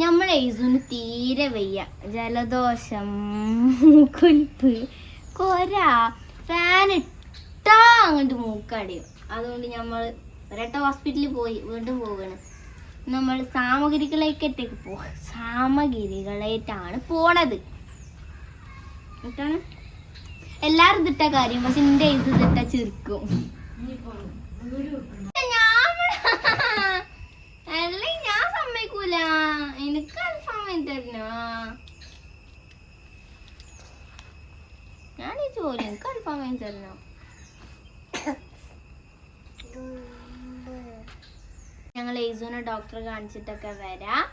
നമ്മളെ ഈസുന് തീരെ വയ്യ. ജലദോഷം കുൽപ്പ് കൊര ഫാൻ ഇട്ടാ അങ്ങോട്ട് മൂക്കടിയും. അതുകൊണ്ട് നമ്മൾ ഒരട്ട ഹോസ്പിറ്റലിൽ പോയി വീണ്ടും പോവുകയാണ് നമ്മൾ സാമഗ്രികളേക്കറ്റേക്ക് പോ സാമഗ്രികളായിട്ടാണ് പോണത്. എന്നിട്ടാണ്? എല്ലാരും ഇതിട്ട കാര്യം പക്ഷെ എന്റെ ഇത് ഇതിട്ട ചെറുക്കും. അൽഫാം തരണോ ഞങ്ങൾ ഏസുവിനെ ഡോക്ടറെ കാണിച്ചിട്ടൊക്കെ വരാം.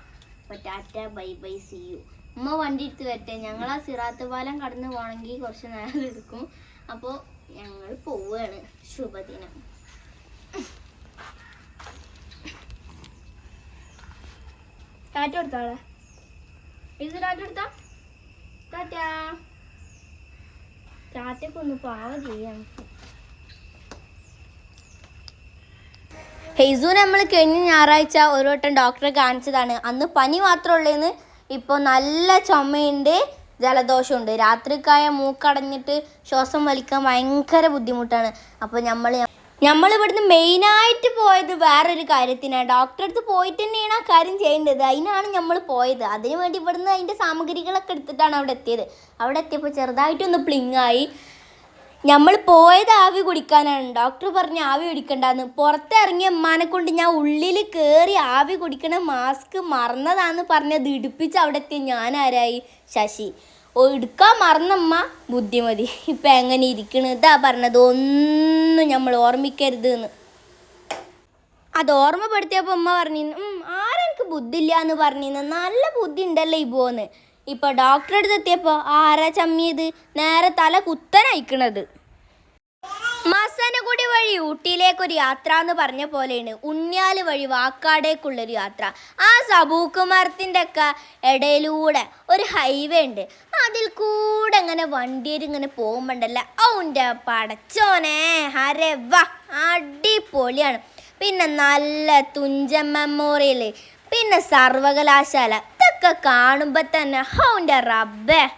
അപ്പൊ tata bye bye see you ഉമ്മ വണ്ടി എടുത്ത് വരട്ടെ. ഞങ്ങൾ ആ സിറാത്ത് പാലം കടന്നു പോകണമെങ്കിൽ കുറച്ച് നേരം എടുക്കും. അപ്പോൾ ഞങ്ങൾ പോവുകയാണ് ശുഭദിനം. ടാറ്റ കൊടുത്താളെ ഇത് ടാറ്റ കൊടുത്താ? ടാറ്റ. ടാറ്റക്ക് ഒന്ന് പാവം ചെയ്യാം. ഹെയ്സു നമ്മൾ കഴിഞ്ഞ ഞായറാഴ്ച ഒരു വട്ടം ഡോക്ടറെ കാണിച്ചതാണ്. അന്ന് പനി മാത്രമേ ഉള്ളേന്ന് ഇപ്പോൾ നല്ല ചുമയുണ്ട് ജലദോഷമുണ്ട്. രാത്രിക്കായ മൂക്കടഞ്ഞിട്ട് ശ്വാസം വലിക്കാൻ ഭയങ്കര ബുദ്ധിമുട്ടാണ്. അപ്പോൾ നമ്മൾ നമ്മൾ ഇവിടുന്ന് മെയിനായിട്ട് പോയത് വേറൊരു കാര്യത്തിനാണ് ഡോക്ടറെ അടുത്ത് പോയിട്ട് തന്നെയാണ് ആ കാര്യം ചെയ്യേണ്ടത്. അതിനാണ് നമ്മൾ പോയത്. അതിനു വേണ്ടി ഇവിടുന്ന് അതിന്റെ സാമഗ്രികളൊക്കെ എടുത്തിട്ടാണ് അവിടെ എത്തിയത്. അവിടെ എത്തിയപ്പോൾ ചെറുതായിട്ടൊന്ന് പ്ലിങ്ങായി നമ്മൾ പോയത് ആവി കുടിക്കാനാണ്. ഡോക്ടർ പറഞ്ഞ് ആവി കുടിക്കണ്ടെന്ന്. പുറത്തിറങ്ങിയ ഉമ്മാനെ കൊണ്ട് ഞാൻ ഉള്ളിൽ കയറി ആവി കുടിക്കണ മാസ്ക് മറന്നതാന്ന് പറഞ്ഞത് ഇടിപ്പിച്ച് അവിടെ എത്തിയ ഞാൻ ആരായി ശശി. ഓ എടുക്കാൻ മറന്നമ്മ ബുദ്ധിമതി. ഇപ്പം എങ്ങനെ ഇരിക്കണതാ പറഞ്ഞത് ഒന്നും നമ്മൾ ഓർമ്മിക്കരുത് എന്ന് അത് ഓർമ്മപ്പെടുത്തിയപ്പോൾ ഉമ്മ പറഞ്ഞിരുന്നു "ഉം, ആരെനിക്ക് ബുദ്ധി ഇല്ല എന്ന് പറഞ്ഞിരുന്നു. നല്ല ബുദ്ധി ഉണ്ടല്ലോ ഇപ്പോന്ന് ഇപ്പൊ ഡോക്ടറെ അടുത്ത് എത്തിയപ്പോൾ ആരാ ചമ്മിയത്? നേരെ തല കുത്തനയക്കണത്. മസനഗുഡി വഴി ഊട്ടിയിലേക്കൊരു യാത്ര എന്ന് പറഞ്ഞ പോലെയാണ്. ഉണ്ണിയാൽ വഴി വാക്കാടേക്കുള്ളൊരു യാത്ര. ആ സബൂക്കുമരത്തിന്റെ ഒക്കെ ഇടയിലൂടെ ഒരു ഹൈവേ ഉണ്ട്. അതിൽ കൂടെ ഇങ്ങനെ വണ്ടിയിൽ ഇങ്ങനെ പോകുമ്പോണ്ടല്ല? ഔന്റെ പടച്ചോനെ ഹരെ വാ അടിപൊളിയാണ്. പിന്നെ നല്ല തുഞ്ചൻ മെമ്മോറിയൽ പിന്നെ സർവകലാശാല ഇതൊക്കെ കാണുമ്പോൾ തന്നെ ഹൗന്റെ റബ്ബേ.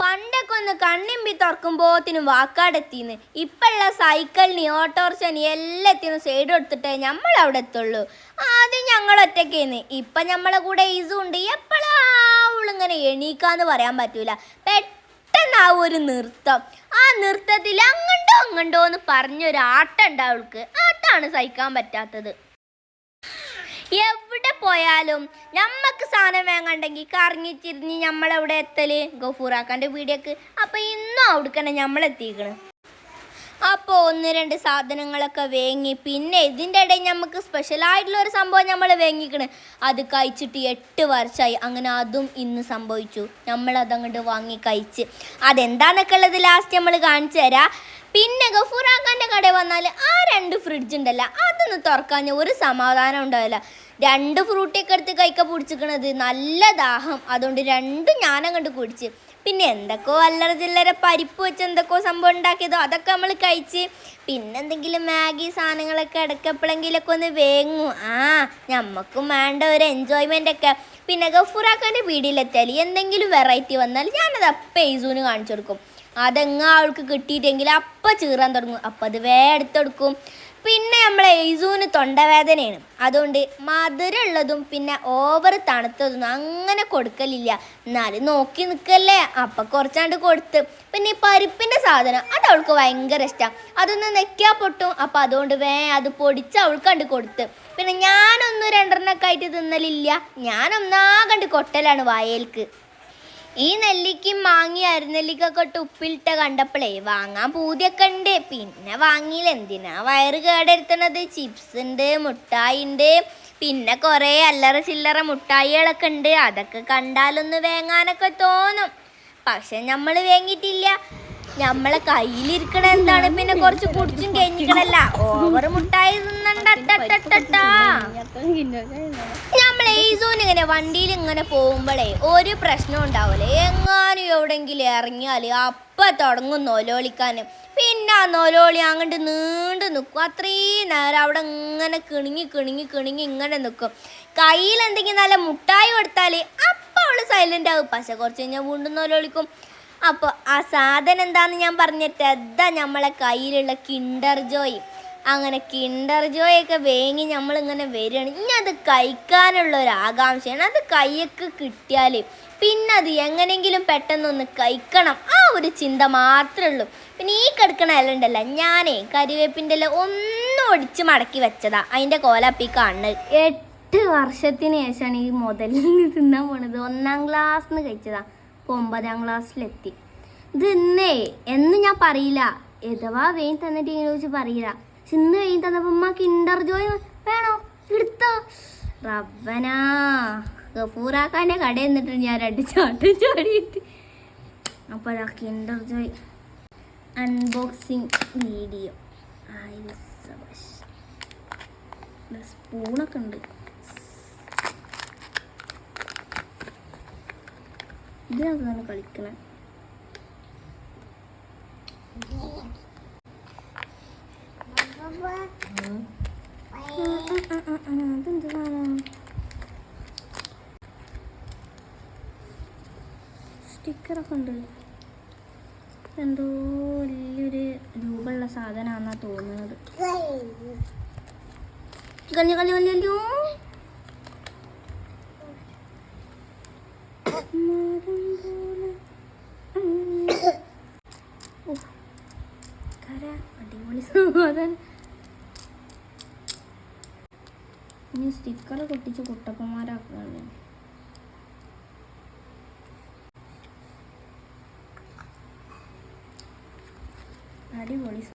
പണ്ടൊക്കെ ഒന്ന് കണ്ണിമ്പി തുറക്കുമ്പോത്തിനും വാക്കാടെത്തിന്ന്. ഇപ്പള്ള സൈക്കിളിന് ഓട്ടോറിക്ഷന് എല്ലാത്തിനും സൈഡ് കൊടുത്തിട്ടേ നമ്മൾ അവിടെ എത്തുള്ളൂ. ആദ്യം ഞങ്ങൾ ഒറ്റക്കേന്ന് ഇപ്പൊ നമ്മളെ കൂടെ ഈസുണ്ട് ഉണ്ട്. എപ്പോഴാ അവളിങ്ങനെ എണീക്കാന്ന് പറയാൻ പറ്റൂല. പെട്ടെന്ന് ആ ഒരു നൃത്തം. ആ നൃത്തത്തിൽ അങ്ങണ്ടോ അങ്ങണ്ടോ എന്ന് പറഞ്ഞൊരാട്ടം ഉണ്ട് അവൾക്ക്. ആട്ടാണ് സഹിക്കാൻ പറ്റാത്തത്. എവിടെ പോയാലും നമ്മക്ക് സാധനം വാങ്ങണ്ടെങ്കിൽ കറങ്ങി തിരിഞ്ഞ് നമ്മളെവിടെ എത്തൽ? ഗഫൂറാക്കാന്റെ വീടേക്ക് അപ്പൊ ഇന്നും അവിടുക്കന്നെ നമ്മളെത്തിക്കണ് അപ്പോൾ ഒന്ന് രണ്ട് സാധനങ്ങളൊക്കെ വേങ്ങി പിന്നെ ഇതിന്റെ ഇടയിൽ നമുക്ക് സ്പെഷ്യലായിട്ടുള്ള ഒരു സംഭവം നമ്മൾ വേങ്ങിക്കണ്. അത് കഴിച്ചിട്ട് എട്ട് വർഷമായി അങ്ങനെ അതും ഇന്ന് സംഭവിച്ചു. നമ്മൾ അതങ്ങോട്ട് വാങ്ങി കഴിച്ച്. അതെന്താണെന്നൊക്കെ ഉള്ളത് ലാസ്റ്റ് നമ്മൾ കാണിച്ചു തരാം. പിന്നെ ഗഫൂറാക്കാന്റെ കടയിൽ വന്നാൽ ആ രണ്ട് ഫ്രിഡ്ജ് ഉണ്ടല്ലോ അതൊന്ന് തുറക്കാൻ ഒരു സമാധാനം ഉണ്ടാവില്ല. രണ്ട് ഫ്രൂട്ടിയൊക്കെ എടുത്ത് കൈക്ക പിടിച്ചിക്കണത് നല്ല ദാഹം. അതുകൊണ്ട് രണ്ടും ഞാനങ്ങോട്ട് കുടിച്ച്. പിന്നെ എന്തൊക്കെയോ അല്ലറ ചില്ലറ പരിപ്പ് വെച്ച് എന്തൊക്കെയോ സംഭവം ഉണ്ടാക്കിയതോ അതൊക്കെ നമ്മൾ കഴിച്ച്. പിന്നെ എന്തെങ്കിലും മാഗി സാധനങ്ങളൊക്കെ ഇടയ്ക്കെപ്പോഴെങ്കിലൊക്കെ ഒന്ന് വേങ്ങും. ആ നമുക്കും വേണ്ട ഒരു എൻജോയ്മെന്റ് ഒക്കെ. പിന്നെ ഗഫൂറാക്കാന്റെ വീടിലെത്തിയാൽ എന്തെങ്കിലും വെറൈറ്റി വന്നാൽ ഞാനത് അപ്പം എയ്സൂന് കാണിച്ചു കൊടുക്കും. അതെങ്ങ ആൾക്ക് കിട്ടിയിട്ടെങ്കിൽ അപ്പം ചീറാൻ തുടങ്ങും. അപ്പം അത് വേ എടുത്തെടുക്കും. പിന്നെ നമ്മളെ എയ്സൂന് തൊണ്ടവേദനയാണ്. അതുകൊണ്ട് മധുരമുള്ളതും പിന്നെ ഓവർ തണുത്തതും അങ്ങനെ കൊടുക്കലില്ല. എന്നാലും നോക്കി നിൽക്കല്ലേ. അപ്പം കുറച്ചാണ്ട് കൊടുത്ത്. പിന്നെ ഈ പരിപ്പിന്റെ സാധനം അത് അവൾക്ക് ഭയങ്കര ഇഷ്ടമാണ് അതൊന്ന് നെക്കിയാൽ പൊട്ടും. അപ്പം അതുകൊണ്ട് വേ അത് പൊടിച്ച് അവൾക്ക് കണ്ട് കൊടുത്ത്. പിന്നെ ഞാനൊന്നും രണ്ടെണ്ണമൊക്കെ ആയിട്ട് തിന്നലില്ല. ഞാനൊന്നാകണ്ട് കൊട്ടലാണ് വായൽക്ക്. ഈ നെല്ലിക്കും മാങ്ങി അരുനെല്ലിക്കൊക്കെ ഉപ്പിലിട്ട കണ്ടപ്പോഴേ വാങ്ങാൻ പൂതിയൊക്കെ ഉണ്ട്. പിന്നെ വാങ്ങിയില്ല. എന്തിനാ? വയറ് കേടെടുത്തണത് ചിപ്സ് ഉണ്ട് മുട്ടായി ഉണ്ട് പിന്നെ കുറേ അല്ലറ ചില്ലറ മുട്ടായികളൊക്കെ ഉണ്ട്. അതൊക്കെ കണ്ടാലൊന്ന് വേങ്ങാനൊക്കെ തോന്നും. പക്ഷെ നമ്മൾ വേങ്ങിയിട്ടില്ല. നമ്മളെ കയ്യിലിരിക്കണ എന്താണ്? പിന്നെ കുറച്ച് കുടിച്ചും കഴിഞ്ഞിക്കണല്ല ഓവർ മുട്ടായി നമ്മൾ ഇങ്ങനെ വണ്ടിയിൽ ഇങ്ങനെ പോകുമ്പോഴേ ഒരു പ്രശ്നം ഉണ്ടാവില്ലേ എങ്ങാനും എവിടെങ്കിലും ഇറങ്ങിയാൽ അപ്പം തുടങ്ങും നൊലോളിക്കാൻ പിന്നെ ആ നൊലോളി അങ്ങോട്ട് നീണ്ടു നിൽക്കും അത്രയും നേരം അവിടെ ഇങ്ങനെ കിണുങ്ങി കിണുങ്ങി കിണുങ്ങി ഇങ്ങനെ നിൽക്കും കയ്യിൽ എന്തെങ്കിലും നല്ല മുട്ടായി കൊടുത്താൽ അപ്പം അവൾ സൈലന്റ് ആവും. പക്ഷെ കുറച്ച് കഴിഞ്ഞാൽ വീണ്ടും നോലോളിക്കും. അപ്പോൾ ആ സാധനം എന്താണെന്ന് ഞാൻ പറഞ്ഞിട്ട് അതാ നമ്മളെ കയ്യിലുള്ള കിണ്ടർ ജോയ്. അങ്ങനെ കിണ്ടർ ജോയൊക്കെ വേങ്ങി നമ്മളിങ്ങനെ വരികയാണ്. ഇനി അത് കഴിക്കാനുള്ള ഒരു ആകാംക്ഷയാണ്. അത് കൈയ്ക്ക് കിട്ടിയാൽ പിന്നെ അത് എങ്ങനെയെങ്കിലും പെട്ടെന്നൊന്ന് കഴിക്കണം. ആ ഒരു ചിന്ത മാത്രമേ ഉള്ളൂ. പിന്നെ ഈ കിടക്കണ ഇല ഉണ്ടല്ലോ ഞാനേ കരിവേപ്പിന്റെ ഇല ഒന്നും ഒടിച്ച് മടക്കി വെച്ചതാ. അതിന്റെ കോലപ്പി കാണുന്നത് എട്ട് വർഷത്തിന് ശേഷമാണ് ഈ മുതലിന് തിന്നാൻ പോണത്. ഒന്നാം ക്ലാസ് നിന്ന് കഴിച്ചതാ. ഇപ്പോൾ ഒമ്പതാം ക്ലാസ്സിലെത്തി ഇത് ഇന്നേ എന്ന് ഞാൻ പറയില്ല. എഥവാ വേഗം തന്നിട്ട് ഇങ്ങനെ വെച്ച് പറയില്ല. ഇന്ന് കഴിഞ്ഞ് തന്നപ്പോൾ ഉമ്മ കിൻഡർ ജോയ് വേണോ? എടുത്തോ. റബ്ബനാ. ഗഫൂറാക്കാന്റെ കട എന്നിട്ട് ഞാൻ രണ്ട് ചാട്ടം ചാടിയിട്ട്. അപ്പോൾ അതാ കിണ്ടർ ജോയ് അൺബോക്സിങ് വീഡിയോ സ്പൂണൊക്കെ ഉണ്ട്. ഇതിനകത്താണ് കളിക്കണേ. അതെന്ത് സാധനം സ്റ്റിക്കറൊക്കെ ഉണ്ട് എന്തോ വലിയൊരു രൂപമുള്ള സാധനമാണെന്നാണ് തോന്നുന്നത് കഞ്ഞു കഞ്ഞു കഞ്ഞു കഞ്ഞു മരം പോലെ. ഉം. ഉഫ്. കര അടിപൊളി സാധനം ഇനി സ്റ്റിക്കർ പൊട്ടിച്ച് കുട്ടപ്പന്മാരാക്കുകയാണ്.